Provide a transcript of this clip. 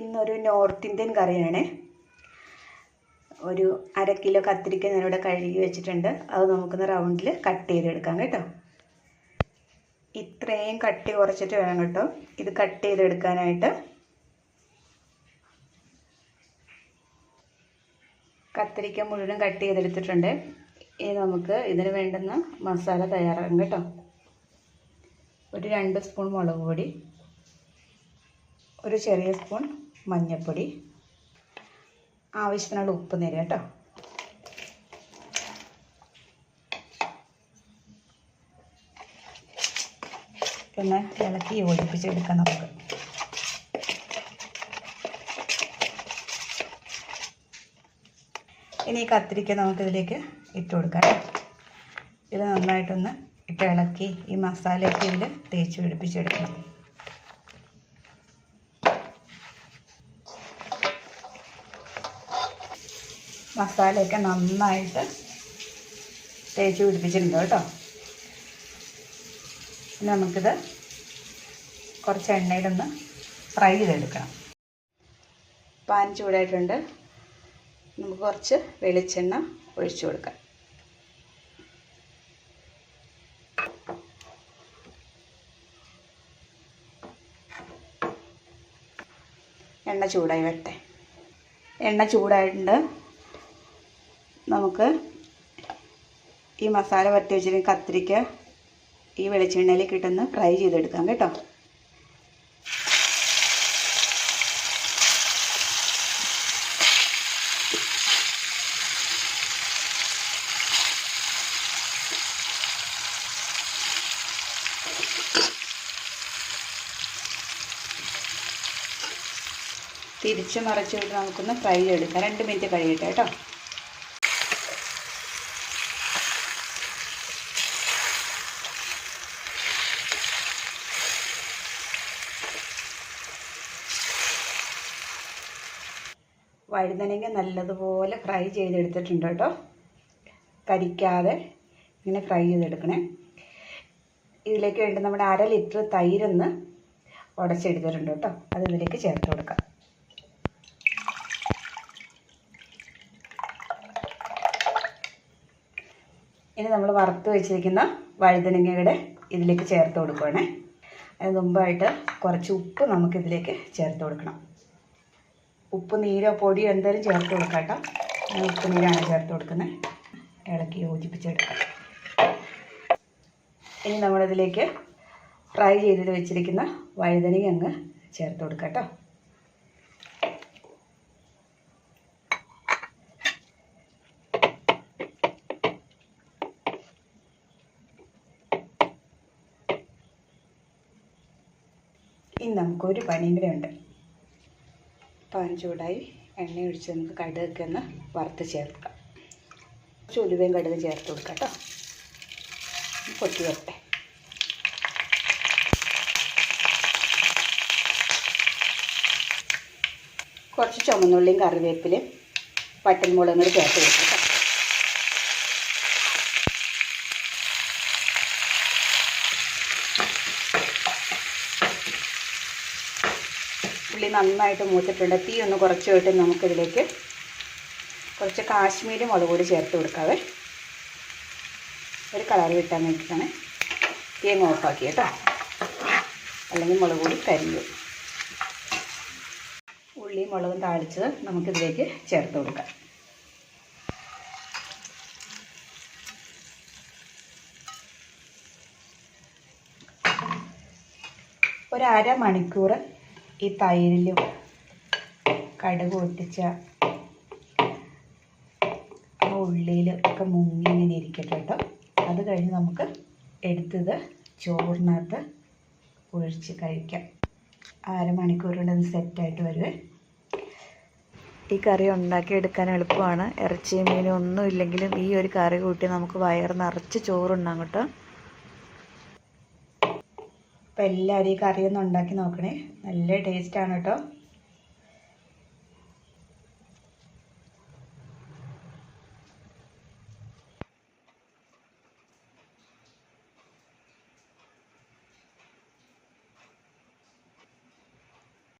ഇന്നൊരു north Indian കറിയാണ്. ഒരു അര കിലോ കത്തിരിക്ക ഞാനിവിടെ കഴുകി വെച്ചിട്ടുണ്ട്. അത് നമുക്കൊന്ന് റൗണ്ടിൽ കട്ട് ചെയ്തെടുക്കാം കേട്ടോ. ഇത്രയും കട്ടി കുറച്ചിട്ട് വേണം കേട്ടോ. ഇത് കട്ട് ചെയ്തെടുക്കാനായിട്ട്. കത്തിരിക്ക മുഴുവൻ കട്ട് ചെയ്തെടുത്തിട്ടുണ്ട്. ഇനി നമുക്ക് ഇതിന് വേണ്ടുന്ന മസാല തയ്യാറാക്കാം കേട്ടോ. ഒരു രണ്ട് സ്പൂൺ മുളക് പൊടി. ഒരു ചെറിയ സ്പൂൺ മഞ്ഞൾപ്പൊടി. ആവശ്യത്തിനുള്ള ഉപ്പ് നേരം കേട്ടോ. പിന്നെ ഇളക്കി യോജിപ്പിച്ചെടുക്കാം നമുക്ക്. ഇനി ഈ കത്തിരിക്ക നമുക്കിതിലേക്ക് ഇട്ട് കൊടുക്കാം ഇത് നന്നായിട്ടൊന്ന് ഇട്ട് ഇളക്കി ഈ മസാലയൊക്കെ ഇതിൽ തേച്ച് പിടിപ്പിച്ചെടുക്കണം. മസാലയൊക്കെ നന്നായിട്ട് തേച്ച് പിടിപ്പിച്ചിട്ടുണ്ട് കേട്ടോ. പിന്നെ നമുക്കിത് കുറച്ച് എണ്ണയിലൊന്ന് ഫ്രൈ ചെയ്തെടുക്കണം. പാൻ ചൂടായിട്ടുണ്ട്. നമുക്ക് കുറച്ച് വെളിച്ചെണ്ണ ഒഴിച്ചു കൊടുക്കാം. എണ്ണ ചൂടായി വരട്ടെ. എണ്ണ ചൂടായിട്ടുണ്ട്. നമുക്ക് ഈ മസാല വരട്ടി വെച്ചിട്ട് കത്തിരിക്ക ഈ വെളിച്ചെണ്ണയിൽ കിട്ടുന്ന ഫ്രൈ ചെയ്തെടുക്കാം കേട്ടോ. തിരിച്ച് മറിച്ചു വിട്ട് നമുക്കൊന്ന് ഫ്രൈ ചെയ്തെടുക്കാം. രണ്ട് മിനിറ്റ് കഴിയട്ടെ കേട്ടോ. വഴുതനങ്ങ നല്ലതുപോലെ ഫ്രൈ ചെയ്തെടുത്തിട്ടുണ്ട് കേട്ടോ. കരിക്കാതെ ഇങ്ങനെ ഫ്രൈ ചെയ്തെടുക്കണേ. ഇതിലേക്ക് വേണ്ടി നമ്മുടെ അര ലിറ്റർ തൈരൊന്ന് ഉടച്ചെടുത്തിട്ടുണ്ട് കേട്ടോ. അത് ഇതിലേക്ക് ചേർത്ത് കൊടുക്കാം. ഇനി നമ്മൾ വറുത്ത് വെച്ചിരിക്കുന്ന വഴുതനങ്ങയുടെ ഇതിലേക്ക് ചേർത്ത് കൊടുക്കുകയാണേ അതിന് മുമ്പായിട്ട് കുറച്ച് ഉപ്പ് നമുക്കിതിലേക്ക് ചേർത്ത് കൊടുക്കണം. ഉപ്പ് നീരോ പൊടിയോ എന്തായാലും ചേർത്ത് കൊടുക്കാം കേട്ടോ ഞാൻ ഉപ്പ് നീരാണ് ചേർത്ത് കൊടുക്കുന്നത്. ഇളക്കി യോജിപ്പിച്ചെടുക്കാം. ഇനി നമ്മളിതിലേക്ക് ഫ്രൈ ചെയ്തിട്ട് വെച്ചിരിക്കുന്ന വഴുതനങ്ങ അങ്ങ് ചേർത്ത് കൊടുക്കാം കേട്ടോ ഇനി നമുക്കൊരു പണിയും കൂടെ ഉണ്ട്. പാൻ ചൂടായി എണ്ണ ഒഴിച്ച് നമുക്ക് കടുകൊക്കെ ഒന്ന് വറുത്ത് ചേർക്കാം. കുറച്ച് ഉലുവയും കടുകും ചേർത്ത് കൊടുക്കാം കേട്ടോ. പൊട്ടി വരട്ടെ. കുറച്ച് ചുമന്നുള്ളിയും കറിവേപ്പിലയും പട്ടൻമുളകും കൂടി ചേർത്ത് കൊടുക്കാം ഉള്ളി നന്നായിട്ട് മൂത്തിട്ടുണ്ട്. തീ ഒന്ന് കുറച്ച് പോയിട്ട് നമുക്കിതിലേക്ക് കുറച്ച് കാശ്മീരി മുളക് കൂടി ചേർത്ത് കൊടുക്കാവേ. ഒരു കളർ കിട്ടാൻ വേണ്ടിയിട്ടാണ് തീ അങ്ങ് ഓഫാക്കി കേട്ടോ. അല്ലെങ്കിൽ മുളക് കൂടി കരിഞ്ഞു. ഉള്ളിയും മുളകും താളിച്ചത് നമുക്കിതിലേക്ക് ചേർത്ത് കൊടുക്കാം. ഒരു അര മണിക്കൂർ ഈ തൈരിലും കടുക് പൊട്ടിച്ച ആ ഉള്ളിയിലും ഒക്കെ മുങ്ങി ഇങ്ങനെ ഇരിക്കട്ടെ കേട്ടോ അത് കഴിഞ്ഞ് നമുക്ക് എടുത്തത് ചോറിനകത്ത് ഒഴിച്ച് കഴിക്കാം. അത് സെറ്റായിട്ട് വരുവേ. ഈ കറി ഉണ്ടാക്കിയെടുക്കാൻ എളുപ്പമാണ്. ഇറച്ചിയും മീനും ഒന്നും ഇല്ലെങ്കിലും ഈ ഒരു കറി കൂട്ടി നമുക്ക് വയറ് നിറച്ച് ചോറുണ്ടാകും കേട്ടോ. അപ്പോൾ എല്ലാവരും ഈ കറി ഒന്ന് ഉണ്ടാക്കി നോക്കണേ. നല്ല ടേസ്റ്റാണ് കേട്ടോ.